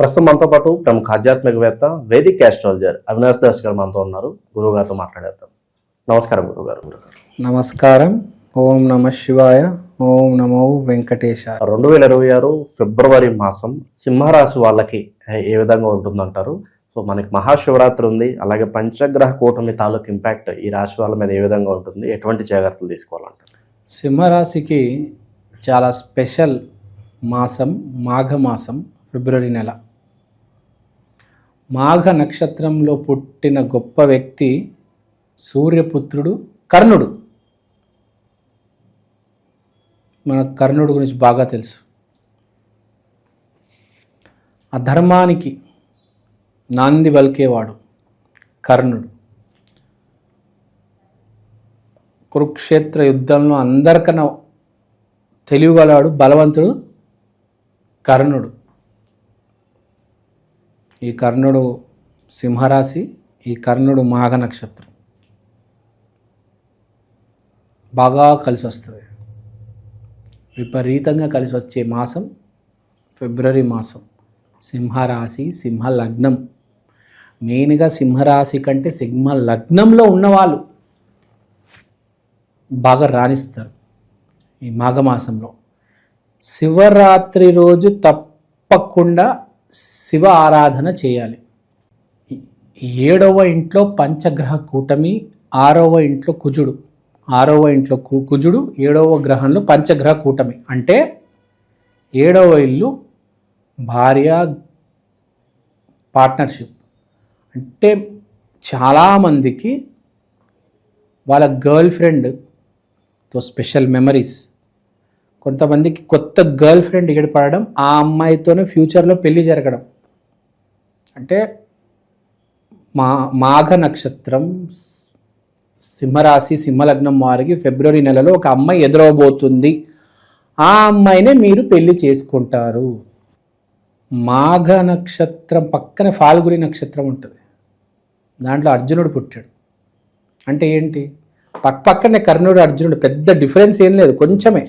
ప్రస్తుతం మనతో పాటు ప్రముఖ ఆధ్యాత్మికవేత్త వేదిక్ ఆస్ట్రాలజర్ అవినాష్ దాస్ గారు మనతో ఉన్నారు. గురువు గారితో మాట్లాడేద్దాం. నమస్కారం గురువు గారు. నమస్కారం. ఓం నమ శివాయ ఓం నమో వెంకటేశ రెండు వేల ఇరవై ఆరు ఫిబ్రవరి మాసం సింహరాశి వాళ్ళకి ఏ విధంగా ఉంటుందంటారు? సో మనకి మహాశివరాత్రి ఉంది. అలాగే పంచగ్రహ కూటమి తాలూకు ఇంపాక్ట్ ఈ రాశి వాళ్ళ మీద ఏ విధంగా ఉంటుంది? ఎటువంటి జాగ్రత్తలు తీసుకోవాలంటారు? సింహరాశికి చాలా స్పెషల్ మాసం మాఘ మాసం ఫిబ్రవరి నెల. మాఘ నక్షత్రంలో పుట్టిన గొప్ప వ్యక్తి సూర్యపుత్రుడు కర్ణుడు. మన కర్ణుడు గురించి బాగా తెలుసు. అధర్మానికి నాంది బల్కేవాడు కర్ణుడు. కురుక్షేత్ర యుద్ధంలో అందరికన్నా తెలివిగలవాడు బలవంతుడు కర్ణుడు. ఈ కర్ణుడు సింహరాశి ఈ కర్ణుడు మాఘ నక్షత్రం. బాగా కలిసి వస్తుంది. విపరీతంగా కలిసి వచ్చే మాసం ఫిబ్రవరి మాసం. సింహరాశి సింహ లగ్నం మెయిన్గా సింహరాశి కంటే సింహ లగ్నంలో ఉన్నవాళ్ళు బాగా రాణిస్తారు ఈ మాఘమాసంలో. శివరాత్రి రోజు తప్పకుండా శివ ఆరాధన చేయాలి. ఏడవ ఇంట్లో పంచగ్రహ కూటమి ఆరవ ఇంట్లో కుజుడు. ఆరవ ఇంట్లో కు- కుజుడు ఏడవ గ్రహంలో పంచగ్రహ కూటమి. అంటే ఏడవ ఇల్లు భార్య పార్ట్నర్షిప్. అంటే చాలామందికి వాళ్ళ గర్ల్ ఫ్రెండ్తో స్పెషల్ మెమరీస్. కొంతమందికి కొత్త గర్ల్ ఫ్రెండ్ పడడం ఆ అమ్మాయితోనే ఫ్యూచర్లో పెళ్ళి జరగడం. అంటే మా మాఘ నక్షత్రం సింహరాశి సింహలగ్నం వారికి ఫిబ్రవరి నెలలో ఒక అమ్మాయి ఎదురవబోతుంది. ఆ అమ్మాయినే మీరు పెళ్ళి చేసుకుంటారు. మాఘ నక్షత్రం పక్కన ఫాల్గుని నక్షత్రం ఉంటుంది. దాంట్లో అర్జునుడు పుట్టాడు. అంటే ఏంటి? పక్క పక్కనే కర్ణుడు అర్జునుడు పెద్ద డిఫరెన్స్ ఏం లేదు కొంచెమే.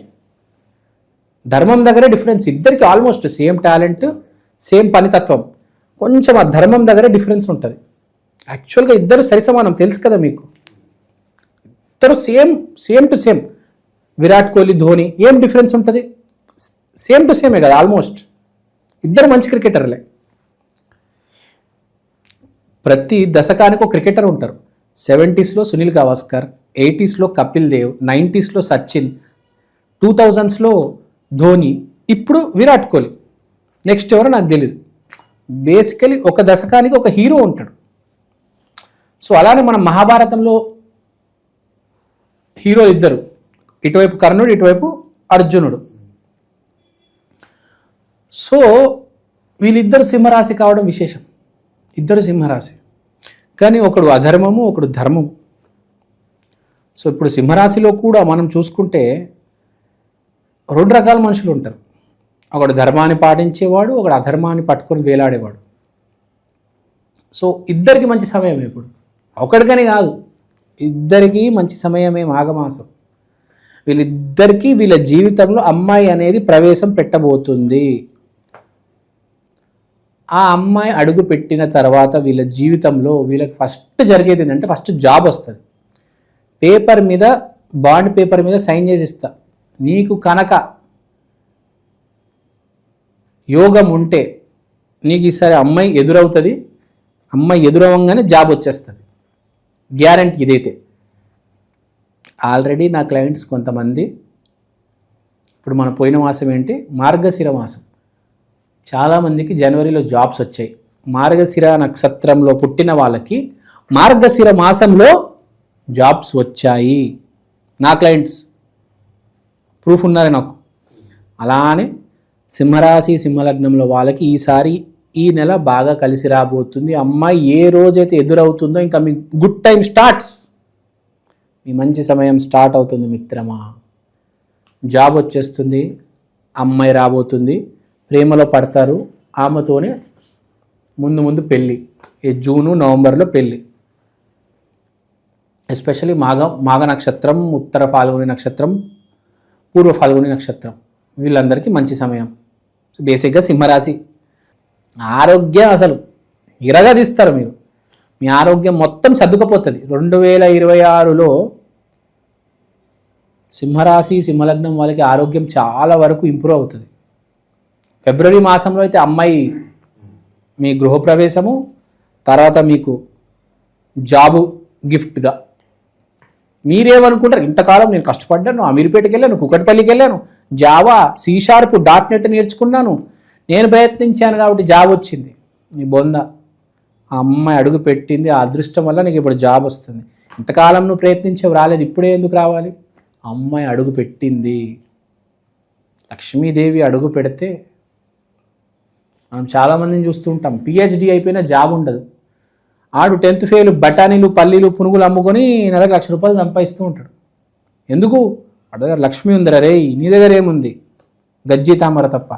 ధర్మం దగ్గరే డిఫరెన్స్ ఇద్దరికి ఆల్మోస్ట్ సేమ్ టాలెంట్ సేమ్ పనితత్వం. కొంచెం ఆ ధర్మం దగ్గరే డిఫరెన్స్ ఉంటుంది. యాక్చువల్గా ఇద్దరు సరిసమానం తెలుసు కదా మీకు. ఇద్దరు same same to same Virat Kohli Dhoni ఏం డిఫరెన్స్ ఉంటుంది? సేమ్ టు సేమే కదా ఆల్మోస్ట్ ఇద్దరు మంచి క్రికెటర్లే ప్రతి దశకానికి ఒక క్రికెటర్ ఉంటారు సెవెంటీస్లో సునీల్ గవాస్కర్ ఎయిటీస్లో కపిల్ దేవ్ నైంటీస్లో సచిన్ టూ థౌజండ్స్లో ధోని ఇప్పుడు విరాట్ కోహ్లీ. నెక్స్ట్ ఎవరో నాకు తెలియదు బేసికలీ ఒక దశకానికి ఒక హీరో ఉంటాడు. సో అలానే మన మహాభారతంలో హీరో ఇద్దరు. ఇటువైపు కర్ణుడు ఇటువైపు అర్జునుడు. సో వీళ్ళిద్దరు సింహరాశి కావడం విశేషం. ఇద్దరు సింహరాశి. కానీ ఒకడు అధర్మము ఒకడు ధర్మము. సో ఇప్పుడు సింహరాశిలో కూడా మనం చూసుకుంటే రెండు రకాల మనుషులు ఉంటారు. ఒకడు ధర్మాన్ని పాటించేవాడు ఒకడు అధర్మాన్ని పట్టుకొని వేలాడేవాడు. సో ఇద్దరికి మంచి సమయం ఇప్పుడు. ఒకడికని కాదు ఇద్దరికీ మంచి సమయమే మాఘమాసం. వీళ్ళిద్దరికీ వీళ్ళ జీవితంలో అమ్మాయి అనేది ప్రవేశం పెట్టబోతుంది. ఆ అమ్మాయి అడుగు పెట్టిన తర్వాత వీళ్ళ జీవితంలో వీళ్ళకి ఫస్ట్ జరిగేది ఏంటంటే ఫస్ట్ జాబ్ వస్తుంది. పేపర్ మీద బాండ్ పేపర్ మీద సైన్ చేసి ఇస్తా. నీకు కనుక యోగం ఉంటే నీకు ఈసారి అమ్మాయి ఎదురవుతుంది అమ్మాయి ఎదురవ్వగానే జాబ్ వచ్చేస్తుంది. గ్యారంటీ ఇదైతే. ఆల్రెడీ నా క్లయింట్స్ కొంతమంది ఇప్పుడు మన పోయిన మాసం ఏంటి? మార్గశిర మాసం. చాలామందికి జనవరిలో జాబ్స్ వచ్చాయి. మార్గశిర నక్షత్రంలో పుట్టిన వాళ్ళకి మార్గశిర మాసంలో జాబ్స్ వచ్చాయి. నా క్లయింట్స్ ప్రూఫ్ ఉన్నది నాకు. అలానే సింహరాశి సింహలగ్నంలో వాళ్ళకి ఈసారి ఈ నెల బాగా కలిసి రాబోతుంది. అమ్మాయి ఏ రోజైతే ఎదురవుతుందో ఇంకా మీ గుడ్ టైం స్టార్ట్స్. మీ మంచి సమయం స్టార్ట్ అవుతుంది మిత్రమా. జాబ్ వచ్చేస్తుంది అమ్మాయి రాబోతుంది ప్రేమలో పడతారు ఆమెతోనే ముందు ముందు పెళ్ళి ఈ జూను నవంబర్లో పెళ్ళి. ఎస్పెషల్లీ మాఘ మాఘ నక్షత్రం ఉత్తర ఫాల్గుని నక్షత్రం పూర్వ ఫాల్గుని నక్షత్రం. వీళ్ళందరికీ మంచి సమయం. బేసిక్గా సింహరాశి. ఆరోగ్యం అసలు ఇరగదీస్తారు మీరు. మీ ఆరోగ్యం మొత్తం సర్దుకపోతుంది. రెండు వేల ఇరవై ఆరులో సింహరాశి సింహలగ్నం వాళ్ళకి ఆరోగ్యం చాలా వరకు ఇంప్రూవ్ అవుతుంది. ఫిబ్రవరి మాసంలో అయితే అమ్మాయి మీ గృహప్రవేశము తర్వాత మీకు జాబు గిఫ్ట్గా మీరేమనుకుంటారు? ఇంతకాలం నేను కష్టపడ్డాను. అమీర్పేటకి వెళ్ళాను కుకట్పల్లికి వెళ్ళాను Java C sharp dot net నేర్చుకున్నాను. నేను ప్రయత్నించాను కాబట్టి జాబ్ వచ్చింది. నీ బొంద. ఆ అమ్మాయి అడుగు పెట్టింది. ఆ అదృష్టం వల్ల నీకు ఇప్పుడు జాబ్ వస్తుంది. ఇంతకాలం నువ్వు ప్రయత్నించేవి రాలేదు. ఇప్పుడే ఎందుకు రావాలి? అమ్మాయి అడుగు పెట్టింది. లక్ష్మీదేవి అడుగు పెడితే మనం చాలామందిని చూస్తూ ఉంటాం. పిహెచ్డి అయిపోయినా జాబ్ ఉండదు. ఆడు టెన్త్ ఫెయిల్ బఠానీలు పల్లీలు పునుగులు అమ్ముకొని నెలకు లక్ష రూపాయలు సంపాదిస్తూ ఉంటాడు. ఎందుకు? వాడి దగ్గర లక్ష్మి ఉందిరా రే నీ దగ్గర ఏముంది? గజ్జి తామర తప్ప.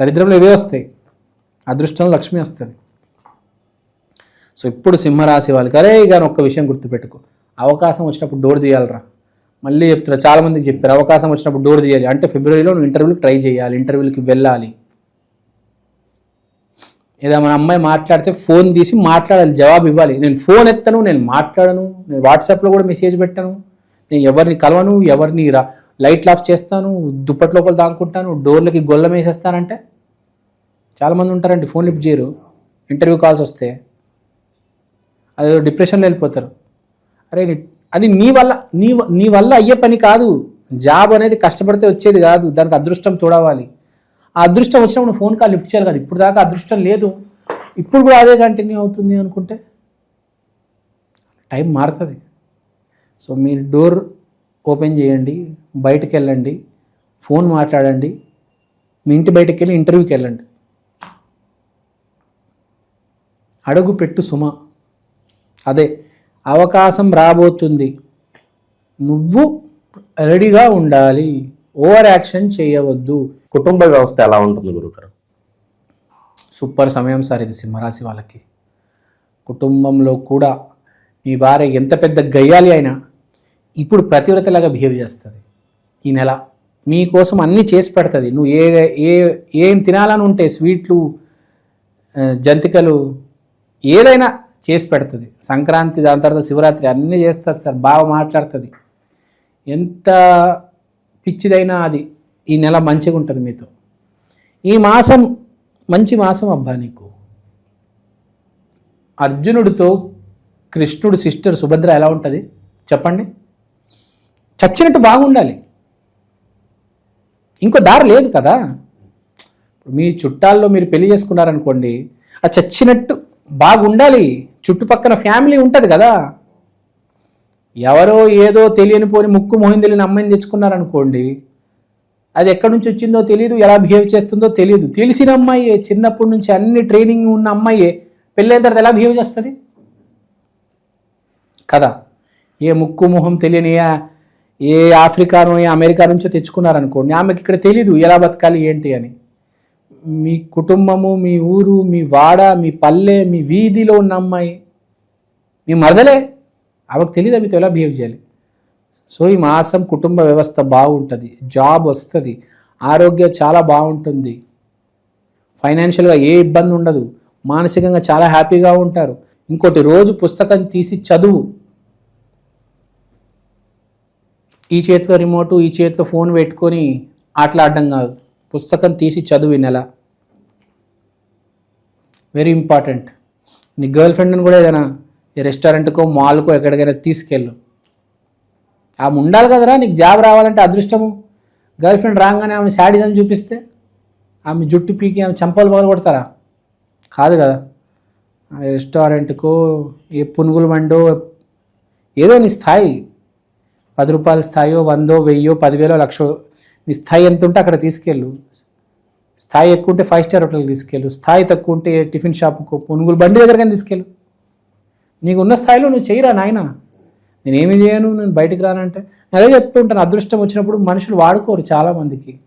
దరిద్రంలో ఇవే వస్తాయి. అదృష్టంలో లక్ష్మి వస్తుంది. సో ఇప్పుడు సింహరాశి వాళ్ళకి అరే కానీ ఒక్క విషయం గుర్తుపెట్టుకో. అవకాశం వచ్చినప్పుడు డోర్ తీయాలరా. మళ్ళీ చెప్తున్నా చాలామందికి చెప్పారు అవకాశం వచ్చినప్పుడు డోర్ తీయాలి. అంటే ఫిబ్రవరిలో నువ్వు ఇంటర్వ్యూకి ట్రై చేయాలి ఇంటర్వ్యూలకి వెళ్ళాలి. ఏదో మన అమ్మాయి మాట్లాడితే ఫోన్ తీసి మాట్లాడాలి జవాబు ఇవ్వాలి. నేను ఫోన్ ఎత్తను నేను మాట్లాడను నేను వాట్సాప్లో కూడా మెసేజ్ పెట్టను. నేను ఎవరిని కలవను ఎవరిని రా లైట్లు ఆఫ్ చేస్తాను దుప్పటి లోపల దాక్కుంటాను డోర్లకి గొల్లం వేసేస్తానంటే? చాలామంది ఉంటారండి ఫోన్ లిఫ్ట్ చేయరు. ఇంటర్వ్యూ కాల్స్ వస్తే. అది డిప్రెషన్లో వెళ్ళిపోతారు. అరే అది నీ వల్ల నీ వ- నీ వల్ల అయ్యే పని కాదు. జాబ్ అనేది కష్టపడితే వచ్చేది కాదు. దానికి అదృష్టం తోడవాలి ఆ అదృష్టం వచ్చినప్పుడు ఫోన్ కాల్ లిఫ్ట్ చేయాలి కదా. ఇప్పుడు దాకా అదృష్టం లేదు. ఇప్పుడు కూడా అదే కంటిన్యూ అవుతుంది అనుకుంటే టైం మారుతుంది. సో మీరు డోర్ ఓపెన్ చేయండి బయటకు వెళ్ళండి ఫోన్ మాట్లాడండి మీ ఇంటి బయటకు వెళ్ళి ఇంటర్వ్యూకి వెళ్ళండి. అడుగు పెట్టు సుమ. అదే అవకాశం రాబోతుంది. నువ్వు రెడీగా ఉండాలి. ఓవర్ యాక్షన్ చేయవద్దు. కుటుంబ వ్యవస్థ ఎలా ఉంటుంది గురుగారు? సూపర్ సమయం సార్ ఇది సింహరాశి వాళ్ళకి. కుటుంబంలో కూడా మీ భార్య ఎంత పెద్ద గయ్యాలి అయినా ఇప్పుడు ప్రతివ్రతలాగా బిహేవ్ చేస్తుంది. ఈ నెల మీకోసం అన్నీ చేసి పెడుతుంది. నువ్వు ఏ ఏ ఏం తినాలని ఉంటే స్వీట్లు జంతికలు ఏదైనా చేసి పెడుతుంది. సంక్రాంతి దాని తర్వాత శివరాత్రి అన్నీ చేస్తుంది సార్. బాగా మాట్లాడుతుంది. ఎంత పిచ్చిదైనా అది. ఈ నెల మంచిగా ఉంటుంది మీతో. ఈ మాసం మంచి మాసం అబ్బా నీకు. అర్జునుడితో కృష్ణుడు సిస్టర్ సుభద్ర ఎలా ఉంటుంది? చెప్పండి. చచ్చినట్టు బాగుండాలి. ఇంకో దారి లేదు కదా. మీ చుట్టాల్లో మీరు పెళ్ళి చేసుకున్నారనుకోండి ఆ చచ్చినట్టు బాగుండాలి. చుట్టుపక్కల ఫ్యామిలీ ఉంటుంది కదా. ఎవరో ఏదో తెలియని పోని ముక్కు మొహిం తెలియని అమ్మాయిని తెచ్చుకున్నారనుకోండి అది ఎక్కడి నుంచి వచ్చిందో తెలియదు ఎలా బిహేవ్ చేస్తుందో తెలియదు తెలిసిన అమ్మాయే చిన్నప్పటి నుంచి అన్ని ట్రైనింగ్ ఉన్న అమ్మాయే పెళ్ళైన తర్వాత ఎలా బిహేవ్ చేస్తుంది? కదా ఏ ముక్కు మొహం తెలియని ఏ- ఏ ఆఫ్రికానో ఏ అమెరికా నుంచో తెచ్చుకున్నారనుకోండి ఆమెకి ఇక్కడ తెలీదు ఎలా బతకాలి ఏంటి అని. మీ కుటుంబము మీ ఊరు మీ వాడ మీ పల్లె మీ వీధిలో ఉన్న అమ్మాయి మీ మరదలే. ఆమెకు తెలియదు మీతో ఎలా బిహేవ్ చేయాలి. సో ఈ మాసం కుటుంబ వ్యవస్థ బాగుంటుంది జాబ్ వస్తుంది ఆరోగ్యం చాలా బాగుంటుంది. ఫైనాన్షియల్గా ఏ ఇబ్బంది ఉండదు మానసికంగా చాలా హ్యాపీగా ఉంటారు. ఇంకోటి రోజు పుస్తకం తీసి చదువు. ఈ చేతిలో రిమోటు ఈ చేతిలో ఫోన్ పెట్టుకొని ఆటలాడడం కాదు పుస్తకం తీసి చదువు ఈ నెల. వెరీ ఇంపార్టెంట్ నీ గర్ల్ ఫ్రెండ్ని కూడా ఏదైనా రెస్టారెంట్కో మాల్కో ఎక్కడికైనా తీసుకెళ్ళు. ఆమె ఉండాలి కదరా నీకు జాబ్ రావాలంటే అదృష్టము. గర్ల్ ఫ్రెండ్ రాగానే ఆమె శాడిజం చూపిస్తే ఆమె జుట్టు పీకి ఆమె చంపలు పగలు కొడతారా కాదు కదా. ఆ రెస్టారెంట్కో ఏ పునుగులు వండో ఏదో నీ స్థాయి. పది రూపాయల స్థాయో వందో వెయ్యో పదివేలో లక్షో నీ స్థాయి ఎంత ఉంటే అక్కడ తీసుకెళ్ళు. స్థాయి ఎక్కువ ఉంటే ఫైవ్ స్టార్ హోటల్కి తీసుకెళ్ళు. స్థాయి తక్కువ ఉంటే టిఫిన్ షాప్కు పునుగులు బండి దగ్గరకైనా తీసుకెళ్ళు. నీకు ఉన్న స్థాయిలో నువ్వు చేయరా నాయన? నేనేమి చేయను? నేను బయటికి రానంటే? నేను అదే చెప్తుంటాను అదృష్టం వచ్చినప్పుడు మనుషులు వాడుకోరు చాలామందికి.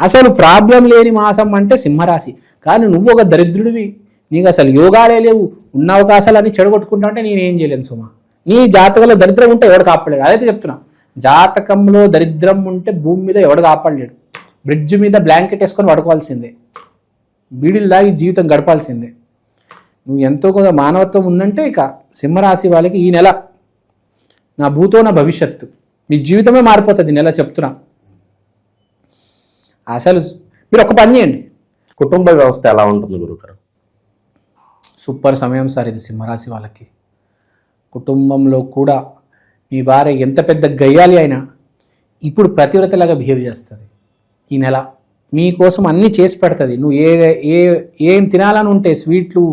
అసలు ప్రాబ్లం లేని మాసం అంటే సింహరాశి. కానీ నువ్వు ఒక దరిద్రుడివి. నీకు అసలు యోగాలే లేవు. ఉన్న అవకాశాలన్నీ చెడగొట్టుకుంటా అంటే నేనేం చేయలేను సుమ. నీ జాతకంలో దరిద్రం ఉంటే ఎవడు కాపాడలేడు. అదైతే చెప్తున్నా. జాతకంలో దరిద్రం ఉంటే భూమి మీద ఎవడు కాపాడలేడు. బ్రిడ్జ్ మీద బ్లాంకెట్ వేసుకొని పడుకోవాల్సిందే. బీడీలు దాగి జీవితం గడపాల్సిందే. నువ్వు ఎంతో కొంత మానవత్వం ఉందంటే ఇక సింహరాశి వాళ్ళకి ఈ నెల నా భూతో నా భవిష్యత్తు. మీ జీవితమే మారిపోతుంది నెల చెప్తున్నా. అసలు మీరు ఒక పని చేయండి. కుటుంబ వ్యవస్థ ఎలా ఉంటుంది గురుగారు సూపర్ సమయం సార్ ఇది సింహరాశి వాళ్ళకి. కుటుంబంలో కూడా మీ భార్య ఎంత పెద్ద గయ్యాలి అయినా ఇప్పుడు ప్రతివ్రతలాగా బిహేవ్ చేస్తుంది ఈ నెల. మీకోసం అన్నీ చేసి పెడుతుంది. నువ్వు ఏ ఏ ఏం తినాలని ఉంటే స్వీట్లు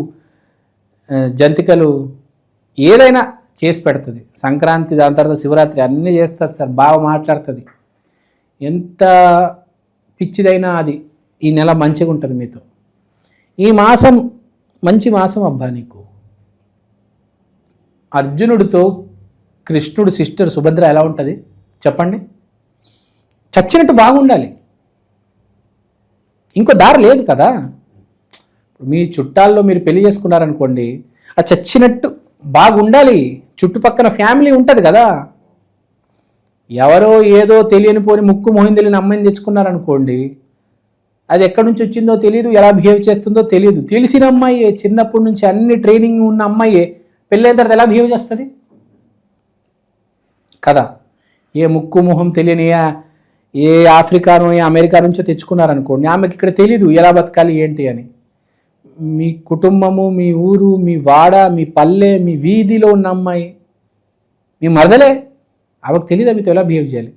జంతికలు ఏదైనా చేసి పెడుతుంది. సంక్రాంతి దాని తర్వాత శివరాత్రి అన్నీ చేస్తుంది సార్. బాగా మాట్లాడుతుంది. ఎంత పిచ్చిదైనా అది ఈ నెల మంచిగా ఉంటుంది మీతో. ఈ మాసం మంచి మాసం అబ్బా నీకు. అర్జునుడితో కృష్ణుడు సిస్టర్ సుభద్ర ఎలా ఉంటుంది? చెప్పండి. చచ్చినట్టు బాగుండాలి. ఇంకో దారి లేదు కదా. మీ చుట్టాల్లో మీరు పెళ్ళి చేసుకున్నారనుకోండి ఆ చచ్చినట్టు బాగుండాలి. చుట్టుపక్కల ఫ్యామిలీ ఉంటుంది కదా. ఎవరో ఏదో తెలియని పోని ముక్కు మోహిందలిని తెలియని అమ్మాయిని తెచ్చుకున్నారనుకోండి అది ఎక్కడి నుంచి వచ్చిందో తెలియదు ఎలా బిహేవ్ చేస్తుందో తెలియదు తెలిసిన అమ్మాయే చిన్నప్పటి నుంచి అన్ని ట్రైనింగ్ ఉన్న అమ్మాయే పెళ్ళైన తర్వాత ఎలా బిహేవ్ చేస్తుంది? కదా. ఏ ముక్కు మొహం తెలియని ఏ- ఏ ఆఫ్రికానో ఏ అమెరికా నుంచో తెచ్చుకున్నారనుకోండి ఆమెకి ఇక్కడ తెలియదు ఎలా బతకాలి ఏంటి అని. మీ కుటుంబము మీ ఊరు మీ వాడ మీ పల్లె మీ వీధిలో ఉన్న అమ్మాయి మీ మరదలే? ఆమెకు తెలియదు మీతో ఎలా బిహేవ్ చేయాలి?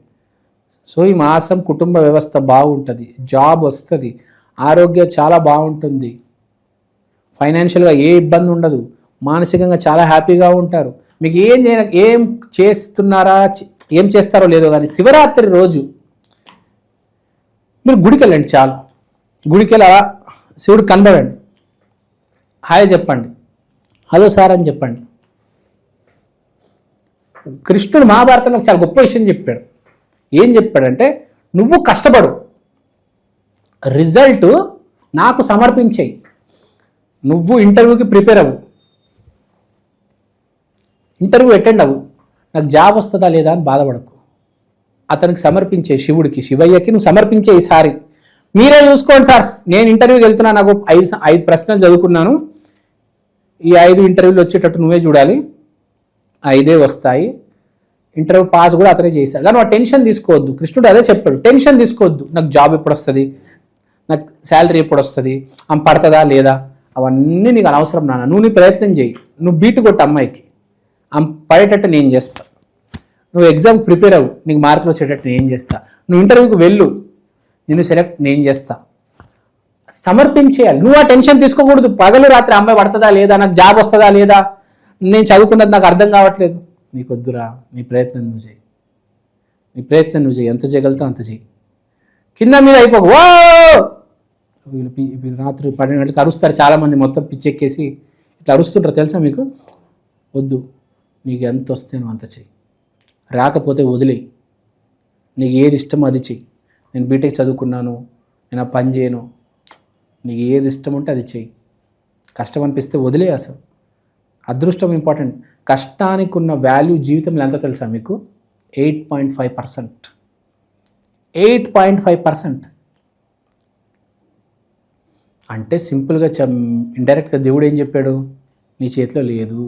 సో ఈ మాసం కుటుంబ వ్యవస్థ బాగుంటుంది జాబ్ వస్తుంది ఆరోగ్యం చాలా బాగుంటుంది. ఫైనాన్షియల్గా ఏ ఇబ్బంది ఉండదు మానసికంగా చాలా హ్యాపీగా ఉంటారు. మీకు ఏం చేయ ఏం చేస్తున్నారా ఏం చేస్తారో లేదో కానీ శివరాత్రి రోజు మీరు గుడికి వెళ్ళండి చాలు. గుడికి వెళ్ళి అలా శివుడు కనబడండి. హాయ్ చెప్పండి. హలో సార్ అని చెప్పండి. కృష్ణుడు మహాభారతంలో చాలా గొప్ప విషయం చెప్పాడు. ఏం చెప్పాడంటే నువ్వు కష్టపడు. రిజల్ట్ నాకు సమర్పించేయి. నువ్వు ఇంటర్వ్యూకి ప్రిపేర్ అవ్వు. ఇంటర్వ్యూ అటెండ్ అవ్వు. నాకు జాబ్ వస్తుందా లేదా అని బాధపడకు. అతనికి సమర్పించే శివుడికి శివయ్యకి నువ్వు సమర్పించే ఈసారి. మీరే చూసుకోండి సార్. నేను ఇంటర్వ్యూకి వెళ్తున్నా నాకు ఐదు ఐదు ప్రశ్నలు చదువుకున్నాను. ఈ ఐదు ఇంటర్వ్యూలు వచ్చేటట్టు నువ్వే చూడాలి. ఐదే వస్తాయి. ఇంటర్వ్యూ పాస్ కూడా అతనే చేస్తాడు కానీ టెన్షన్ తీసుకోవద్దు. కృష్ణుడు అదే చెప్పాడు. టెన్షన్ తీసుకోవద్దు. నాకు జాబ్ ఎప్పుడు వస్తుంది? నాకు శాలరీ ఎప్పుడు వస్తుంది? ఆమె పడుతుందా లేదా? అవన్నీ నీకు అనవసరం నాన్న. నువ్వు నీ ప్రయత్నం చేయి. నువ్వు బీట్ కొట్టు అమ్మాయికి. ఆమె పడేటట్టు నేను చేస్తా. నువ్వు ఎగ్జామ్ ప్రిపేర్ అవ్వు. నీకు మార్కులు వచ్చేటట్టు నేను చేస్తా. నువ్వు ఇంటర్వ్యూకి వెళ్ళు. నిన్ను సెలెక్ట్ నేను చేస్తా. సమర్పించేయాలి నువ్వు ఆ టెన్షన్ తీసుకోకూడదు. పగలు రాత్రి అమ్మాయి పడుతుందా లేదా? నాకు జాబ్ వస్తుందా లేదా? నేను చదువుకున్నది నాకు అర్థం కావట్లేదు. నీకు వద్దురా నీ ప్రయత్నం నువ్వు చేయి. నీ ప్రయత్నం నువ్వు చేయి. ఎంత చేయగలుగుతావు అంత చేయి. కింద మీద అయిపోకు. ఓ! వీళ్ళు రాత్రి పన్నెండు గంటలకు అరుస్తారు చాలామంది మొత్తం పిచ్చెక్కేసి. ఇట్లా అరుస్తుంటారు తెలుసా మీకు? వద్దు. నీకు ఎంత వస్తే నువ్వు అంత చెయ్యి రాకపోతే వదిలేయి. నీకు ఏది ఇష్టమో అది చెయ్యి. నేను బీటెక్ చదువుకున్నాను. నేను ఆ పని చేయను. నీకు ఏది ఇష్టం ఉంటే అది చెయ్యి. కష్టం అనిపిస్తే వదిలే అసలు. అదృష్టం ఇంపార్టెంట్ కష్టానికి ఉన్న వాల్యూ జీవితంలో ఎంత తెలుసా మీకు? Eight point five percent eight point five percent అంటే సింపుల్గా చె ఇండైరెక్ట్గా దేవుడు ఏం చెప్పాడు? నీ చేతిలో లేదు.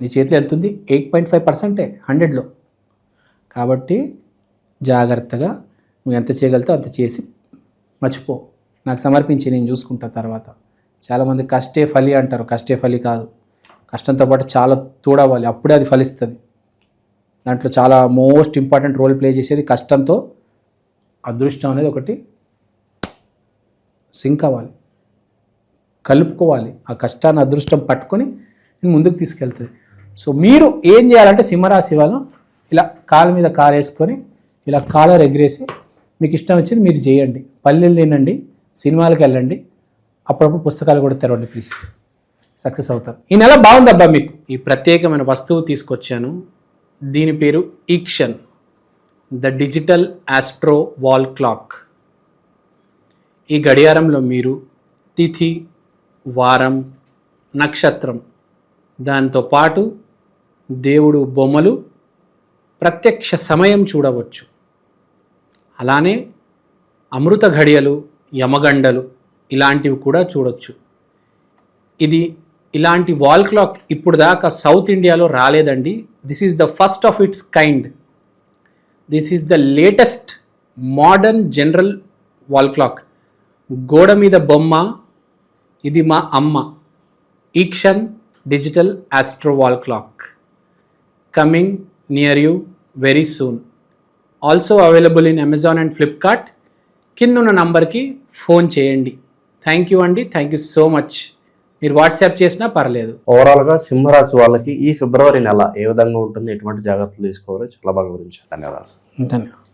నీ చేతిలో ఎంత ఉంది? ఎయిట్ పాయింట్ ఫైవ్ పర్సెంటే హండ్రెడ్లో కాబట్టి జాగ్రత్తగా నువ్వు ఎంత చేయగలుగుతావు అంత చేసి మర్చిపో. నాకు సమర్పించి నేను చూసుకుంటా తర్వాత. చాలామంది కష్టే ఫలి అంటారు. కష్టే ఫలి కాదు. కష్టంతో పాటు చాలా తోడవాలి అప్పుడే అది ఫలిస్తుంది. దాంట్లో చాలా మోస్ట్ ఇంపార్టెంట్ రోల్ ప్లే చేసేది కష్టంతో అదృష్టం అనేది ఒకటి సింక్ అవ్వాలి. కలుపుకోవాలి. ఆ కష్టాన్ని అదృష్టం పట్టుకొని నేను ముందుకు తీసుకెళ్తుంది. సో మీరు ఏం చేయాలంటే సింహరాశి వాళ్ళు ఇలా కాలు మీద కాలు వేసుకొని ఇలా కాలర్ ఎగిరేసి మీకు ఇష్టం వచ్చింది మీరు చేయండి. పల్లెలు తినండి. సినిమాలకు వెళ్ళండి. అప్పుడప్పుడు పుస్తకాలు కూడా తెరవండి ప్లీజ్. సక్సెస్ అవుతారు ఈ నెల బాగుందబ్బా మీకు. ఈ ప్రత్యేకమైన వస్తువు తీసుకొచ్చాను. దీని పేరు ఈక్షన్ the digital astro wall clock. ఈ గడియారంలో మీరు తిథి వారం నక్షత్రం దాంతో పాటు దేవుడు బొమ్మలు ప్రత్యక్ష సమయం చూడవచ్చు. అలానే అమృత ఘడియలు యమగండలు ఇలాంటివి కూడా చూడొచ్చు. ఇది ఇలాంటి వాల్ క్లాక్ ఇప్పుడు దాకా సౌత్ ఇండియాలో రాలేదండి. This is the first of its kind this is the latest modern general wall clock గోడ మీద బొమ్మ ఇది మా అమ్మ. ఈక్షన్ digital astro wall clock coming near you very soon also available in Amazon and Flipkart కింద ఉన్న నంబర్కి ఫోన్ చేయండి. థ్యాంక్ యూ అండి. థ్యాంక్ యూ సో మచ్ మీరు వాట్సాప్ చేసినా పర్లేదు. ఓవరాల్గా సింహరాశి వాళ్ళకి ఈ ఫిబ్రవరి నెల ఏ విధంగా ఉంటుంది ఎటువంటి జాగ్రత్తలు తీసుకోవాలో చాలా బాగా గురించి ధన్యవాదాలు. ధన్యవాదాలు.